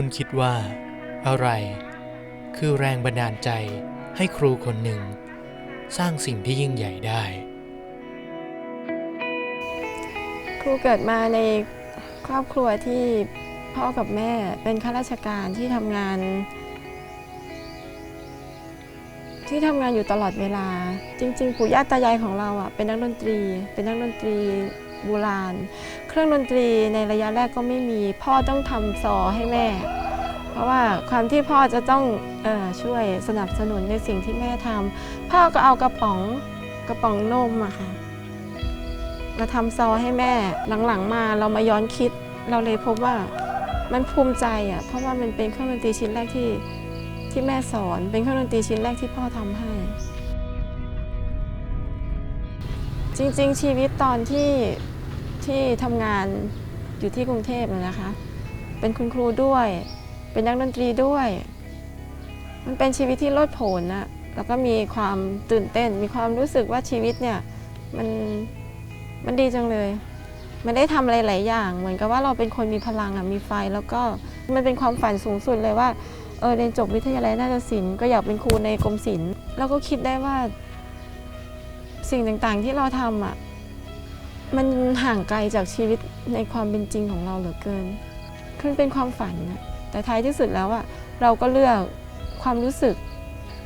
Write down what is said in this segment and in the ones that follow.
คุณคิดว่า อะไร คือแรงบันดาลใจให้ครูคนหนึ่ง สร้างสิ่งที่ยิ่งใหญ่ได้ ครูเกิดมาในครอบครัวที่พ่อกับแม่เป็นข้าราชการที่ทำงาน ที่ทำงานอยู่ตลอดเวลา จริง ๆ ปู่ย่าตายายของเราอะเป็นนักดนตรี เป็นนักดนตรี โบราณ เครื่องดนตรีในระยะแรกก็ไม่มี พ่อต้องทำซอให้แม่ เพราะว่าความที่พ่อจะต้องออช่วยสนับสนุนในสิ่งที่แม่ทำพ่อก็เอากระป๋องกระป๋องนมอะค่ะมาทำซอให้แม่หลังๆมาเรามาย้อนคิด เราเลยพบว่ามันภูมิใจอะเพราะว่ามันเป็นเครื่องดนตรีชิ้นแรกที่ที่แม่สอน เป็นเครื่องดนตรีชิ้นแรกที่พ่อทำให้ จริงๆ ชีวิตตอนที่ ที่ทำงานอยู่ที่กรุงเทพนะนะคะ เป็นคุณครูด้วย เป็นนักดนตรีด้วย มันเป็นชีวิตที่โลดโผนนะแล้วก็มีความตื่นเต้น มีความรู้สึกว่าชีวิตเนี่ยมันมันดีจังเลย มันได้ทำอะไรหลายอย่าง เหมือนกับว่าเราเป็นคนมีพลังอะ มีไฟ แล้วก็มันเป็นความฝันสูงสุดเลยว่า เออเรียนจบวิทยาลัยนาฏศิลป์ก็อยากเป็นครูในกรมศิลป์ แล้วก็คิดได้ว่าสิ่งต่าง ๆ ที่เราทำอะ มันห่างไกลจากชีวิตในความเป็นจริงของเราเหลือเกินคือมันเป็นความฝันนะแต่ท้ายที่สุดแล้วอะเราก็เลือกความรู้สึก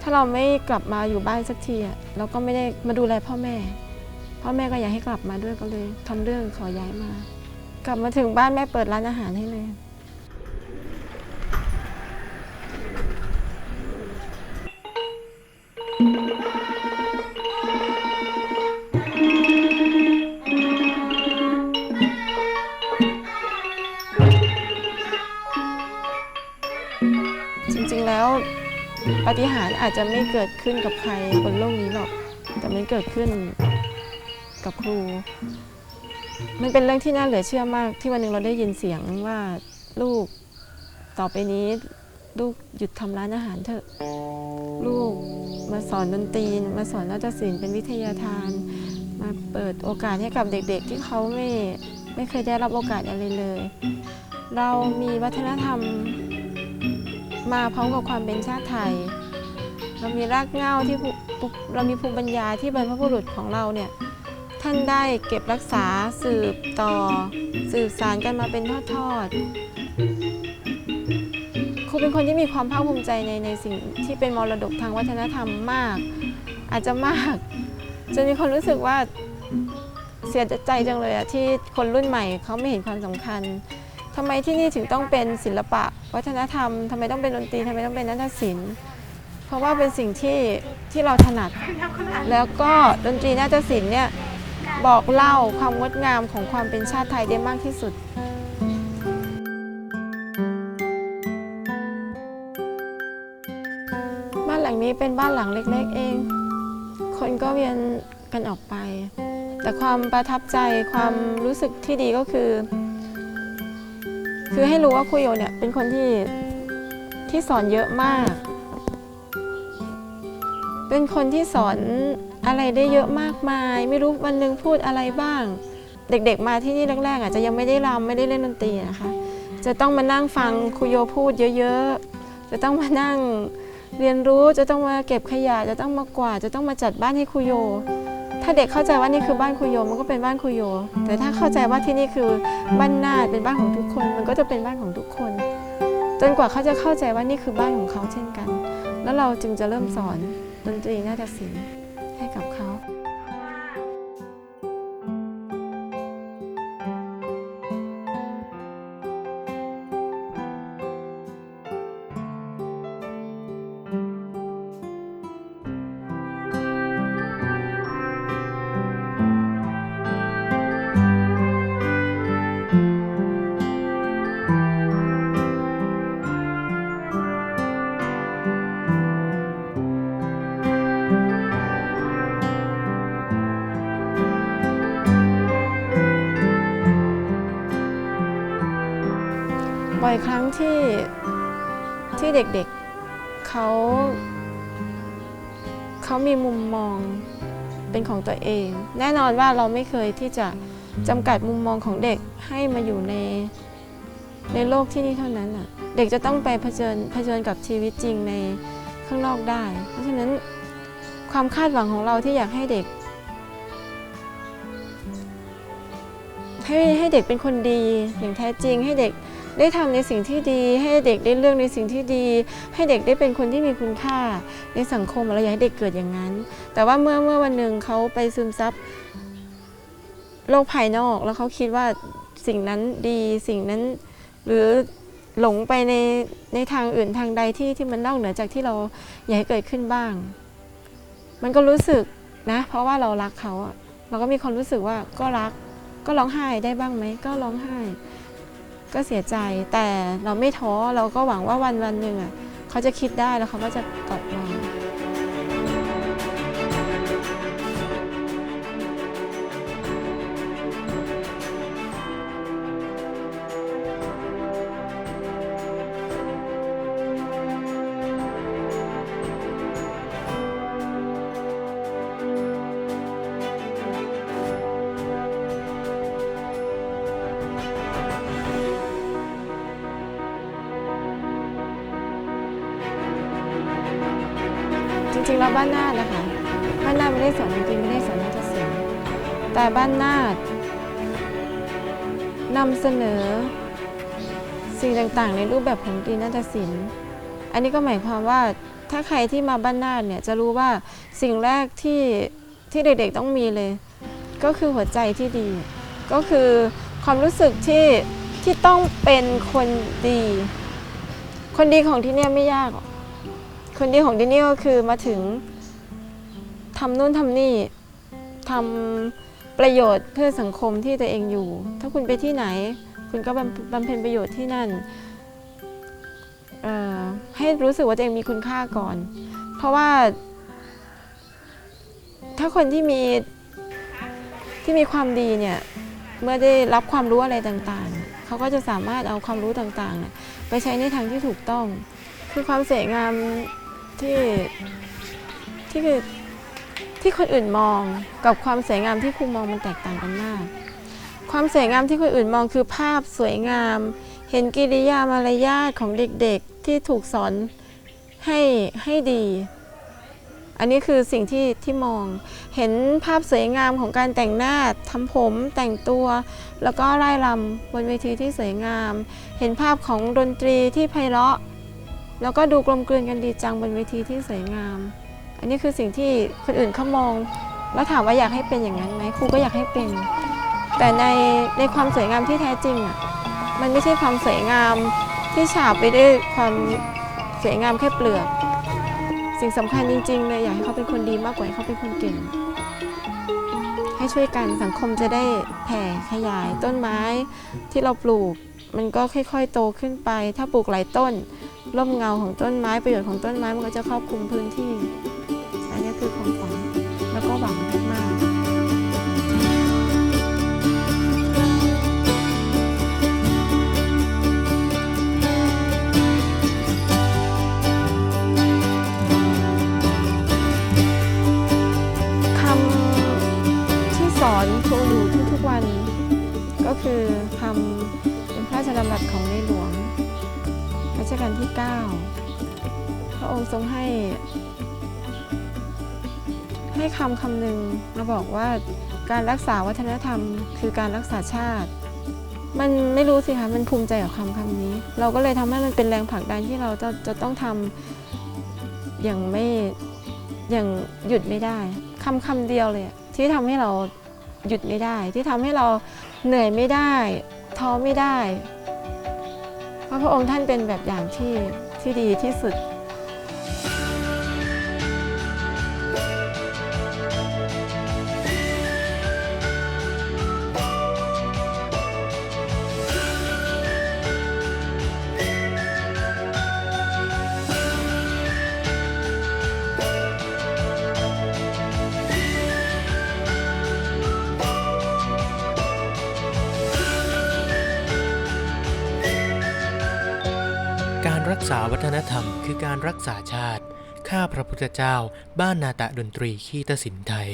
ถ้าเราไม่กลับมาอยู่บ้านสักทีอะเราก็ไม่ได้มาดูแลพ่อแม่ พ่อแม่ก็อยากให้กลับมาด้วยก็เลยทำเรื่องขอย้ายมา กลับมาถึงบ้านแม่เปิดร้านอาหารให้เลย ปาฏิหาริย์อาจจะไม่เกิดขึ้นกับใครบนโลกนี้หรอก แต่มันเกิดขึ้นกับครู มันเป็นเรื่องที่น่าเหลือเชื่อมาก ที่วันหนึ่งเราได้ยินเสียงว่าลูกต่อไปนี้ลูกหยุดทำร้านอาหารเถอะ ลูกมาสอนดนตรีมาสอนนาฏศิลป์เป็นวิทยาทาน มาเปิดโอกาสให้กับเด็กๆ ที่เขาไม่ไม่เคยได้รับโอกาสอะไรเลย เรามีวัฒนธรรม มาพร้อมกับความเป็นชาติไทย เรามีรากเหง้าที่เรามีภูมิปัญญาที่บรรพบุรุษของเราเนี่ยท่านได้เก็บรักษาสืบต่อ สืบสารกันมาเป็นทอดๆครูเป็นคนที่มีความภาคภูมิใจในในสิ่งที่เป็นมรดกทางวัฒนธรรมมาก อาจจะมากจนมีคนรู้สึกว่าเสียใจจังเลยอะที่คนรุ่นใหม่เขาไม่เห็นความสำคัญ ทำไมที่นี่ถึงต้องเป็นศิลปะ วัฒนธรรมทำไมต้องเป็นดนตรีทำไมต้องเป็นนาฏศิลป์เพราะว่าเป็นสิ่งที่ที่เราถนัด แล้วก็ดนตรีนาฏศิลป์เนี่ยบอกเล่าความงดงามของความเป็นชาติไทยได้มากที่สุด บ้านหลังนี้เป็นบ้านหลังเล็ก ๆ เอง คนก็เวียนกันออกไป แต่ความประทับใจความรู้สึกที่ดีก็คือ คือให้รู้ว่าครูโยเนี่ยเป็นคนที่ที่สอนเยอะมาก เป็นคนที่สอนอะไรได้เยอะมากมาย ไม่รู้วันหนึงพูดอะไรบ้าง เด็กๆมาที่นี่แรกๆอาจจะยังไม่ได้รำไม่ได้เล่นดนตรีนะคะ จะต้องมานั่งฟังครูโยพูดเยอะๆ จะต้องมานั่งเรียนรู้จะต้องมาเก็บขยะจะต้องมากวาดจะต้องมาจัดบ้านให้ครูโย ถ้าเด็กเข้าใจว่านี่คือบ้านครูโยมันก็เป็นบ้านครูโย แต่ถ้าเข้าใจว่าที่นี่คือบ้านนาดเป็นบ้านของทุกคน มันก็จะเป็นบ้านของทุกคน จนกว่าเขาจะเข้าใจว่านี่คือบ้านของเขาเช่นกัน แล้วเราจึงจะเริ่มสอนดนตรีนาฏศิลป์ อยครั้งที่ที่เด็กๆเขาเขามีมุมมองเป็นของตัวเอง แน่นอนว่าเราไม่เคยที่จะจำกัดมุมมองของเด็กให้มาอยู่ในในโลกที่นี่เท่านั้นอะเด็กจะต้องไปเผชิญเผชิญกับชีวิตจริงในข้างนอกได้ เพราะฉะนั้นความคาดหวังของเราที่อยากให้เด็ก ให้ให้เด็กเป็นคนดีอย่างแท้จริงให้เด็ก ได้ทำในสิ่งที่ดี ให้เด็กได้เลือกในสิ่งที่ดี ให้เด็กได้เป็นคนที่มีคุณค่า ในสังคมเราอยากให้เด็กเกิดอย่างนั้น แต่ว่าเมื่อเมื่อวันหนึ่งเขาไปซึมซับโลกภายนอกแล้วเขาคิดว่าสิ่งนั้นดีสิ่งนั้นหรือหลงไปในในทางอื่นทางใดที่ที่มันนอกเหนือจากที่เราอยากให้เกิดขึ้นบ้าง มันก็รู้สึกนะ เพราะว่าเรารักเขาเราก็มีความรู้สึกว่าก็รัก ก็ร้องไห้ได้บ้างไหมก็ร้องไห้ ก็เสียใจแต่เราไม่ท้อเราก็หวังว่าวันวันหนึ่งอะเขาจะคิดได้แล้วเขาก็จะกลับมา ริงๆแล้วบ้านนาดนะคะบ้านนาดไม่ได้สอนดนตรีไม่ได้สอนนาฏศิลป์แต่บ้านนาดนำเสนอสิ่งต่างๆ ในรูปแบบของตีนาฏศิลป์อันนี้ก็หมายความว่าถ้าใครที่มาบ้านนาดเนี่ยจะรู้ว่าสิ่งแรกที่ที่เด็กๆต้องมีเลย ก็คือหัวใจที่ดี ก็คือความรู้สึกที่ที่ต้องเป็นคนดี คนดีของที่เนี่ยไม่ยากหรอก คนดีของที่นี่ก็คือมาถึงทำนู่นทำนี่ทำประโยชน์เพื่อสังคมที่ตัวเองอยู่ ถ้าคุณไปที่ไหน คุณก็บำบำเพ็ญประโยชน์ที่นั่นให้รู้สึกว่าตัวเองมีคุณค่าก่อน เพราะว่า ถ้าคนที่มีที่มีความดีเนี่ยเมื่อได้รับความรู้อะไรต่างๆ เขาก็จะสามารถเอาความรู้ต่างๆ ไปใช้ในทางที่ถูกต้อง คือความสวยงาม ที่ที่คือที่คนอื่นมองกับความสวยงามที่ครูมองมันแตกต่างกันมาก ความสวยงามที่คนอื่นมองคือภาพสวยงาม เห็นกิริยามารยาทของเด็กๆที่ถูกสอนให้ให้ดี อันนี้คือสิ่งที่ที่มอง เห็นภาพสวยงามของการแต่งหน้าทำผมแต่งตัว แล้วก็ไล่รำบนเวทีที่สวยงาม เห็นภาพของดนตรีที่ไพเราะ แล้วก็ดูกลมกลืนกันดีจังบนเวทีที่สวยงาม อันนี้คือสิ่งที่คนอื่นเขามอง แล้วถามว่าอยากให้เป็นอย่างนั้นไหมครูก็อยากให้เป็น แต่ในในความสวยงามที่แท้จริงอะมันไม่ใช่ความสวยงามที่ฉาบไปด้วยความสวยงามแค่เปลือก สิ่งสำคัญจริงๆเลยอยากให้เขาเป็นคนดีมากกว่าให้เขาเป็นคนเก่ง ให้ช่วยกันสังคมจะได้แผ่ขยายต้นไม้ที่เราปลูก มันก็ค่อยๆ โตขึ้นไป ถ้าปลูกหลายต้น ร่มเงาของต้นไม้ประโยชน์ของต้นไม้มันก็จะครอบคลุมพื้นที่ อันนี้คือความฝันแล้วก็หวังมากๆคำที่สอนครูอยู่ทุกๆวัน ก็คือคำเป็นพระราชดำรัสของในหลวง ชกาลที่ 9 พระองค์ทรงให้ ให้คำคำหนึ่งมาบอกว่าการรักษาวัฒนธรรม คือการรักษาชาติ มันไม่รู้สิคะมันภูมิใจกับคำคำนี้ เราก็เลยทำให้มันเป็นแรงผลักดันที่เราจะจะต้องทำอย่างไม่อย่างหยุดไม่ได้คำคำเดียวเลยที่ทำให้เราหยุดไม่ได้ ที่ทำให้เราเหนื่อยไม่ได้ ท้อไม่ได้ พราะพระองค์ท่านเป็นแบบอย่างที่ที่ดีที่สุด รักษาวัฒนธรรม คือการรักษาชาติ ข้าพระพุทธเจ้า บ้านนาตะดนตรีขีตศิลป์ไทย